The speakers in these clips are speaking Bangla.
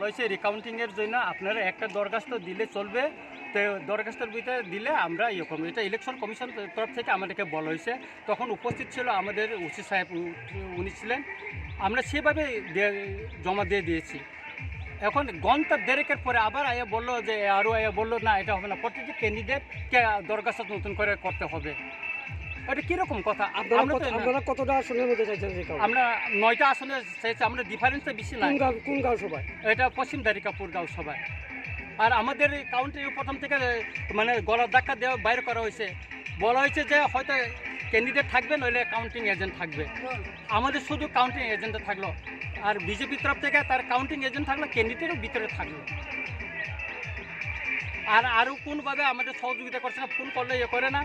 হয়েছে রিকাউন্টিংয়ের জন্য আপনারা একটা দরখাস্ত দিলে চলবে। তো দরখাস্তের ভিতরে দিলে আমরা ইয়ে এটা ইলেকশন কমিশন তরফ থেকে আমাদেরকে বলা হয়েছে। তখন উপস্থিত ছিল আমাদের ওসি সাহেব উনি ছিলেন। আমরা সেভাবে জমা দিয়ে দিয়েছি। এখন ঘণ্টা দেড়েকের পরে আবার আয়া বলল যে আরও আয়া বলল, না, এটা হবে না। প্রতিটি ক্যান্ডিডেটকে দরখাস্ত নতুন করে করতে হবে। এটা কীরকম কথা? আপনারা কতটা আসনের মধ্যে চাইছেন আমরা নয়টা আসনে চাইছি আমরা ডিফারেন্সটা বেশি নাই। কোন গাঁও সভায় এটা পশ্চিম দারিকাপুর গাঁও সভায় আর আমাদের এই কাউন্টি প্রথম থেকে মানে গলার ধাক্কা দেওয়া বাইরে করা হয়েছে। বলা হয়েছে যে হয়তো ক্যান্ডিডেট থাকবে নইলে কাউন্টিং এজেন্ট থাকবে। আমাদের শুধু কাউন্টিং এজেন্টে থাকল। আর বিজেপির তরফ থেকে তার কাউন্টিং এজেন্ট থাকল ক্যান্ডিডেটের ভিতরে থাকল। আর আরও কোনভাবে আমাদের সহযোগিতা করছে না ফোন করলে ইয়ে করে না।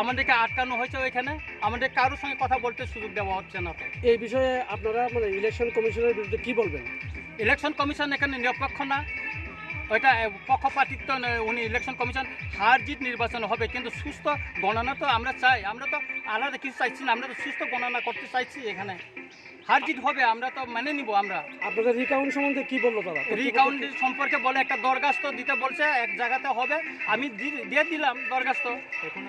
আমাদেরকে আটকানো হয়েছে ওইখানে। আমাদের কারোর সঙ্গে কথা বলতে সুযোগ দেওয়া হচ্ছে না এই বিষয়ে আপনারা মানে ইলেকশন কমিশনের বিরুদ্ধে কি বলবেন? ইলেকশন কমিশন এখানে নিরপেক্ষ না। ওইটা পক্ষপাতিত্ব উনি ইলেকশন কমিশন হার জিত নির্বাচন হবে কিন্তু সুস্থ গণনা তো আমরা চাই। আমরা তো আলাদা কিছু চাইছি না আমরা তো সুস্থ গণনা করতে চাইছি এখানে। হার জিত হবে আমরা তো মেনে নিব আমরা। আপনাদের রিকাউন্ট সম্বন্ধে কি বলল তারা? রিকাউন্ট সম্পর্কে বলে একটা দরখাস্ত দিতে বলছে এক জায়গাতে হবে। আমি দিয়ে দিলাম দরখাস্ত।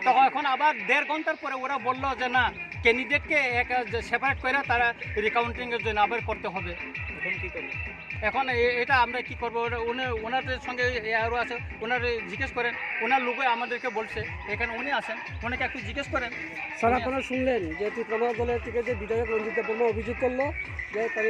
তখন এখন আবার দেড় ঘণ্টার পরে ওরা বলল যে না ক্যান্ডিডেটকে এক সেপারেট করে তারা রিকাউন্টিংয়ের জন্য আবার করতে হবে। এখন কী করবে? এখন এটা আমরা কি করব? ওনাদের সঙ্গে এ আরও আছে ওনার জিজ্ঞেস করেন ওনার লোকে আমাদেরকে বলছে এখানে উনি আছেন ওনাকে একটু জিজ্ঞেস করেন। স্যার আপনারা শুনলেন যে ত্রিপুরা দলের থেকে যে বিধায়ক রঞ্জিত বর্মা অভিযোগ করল যে তারা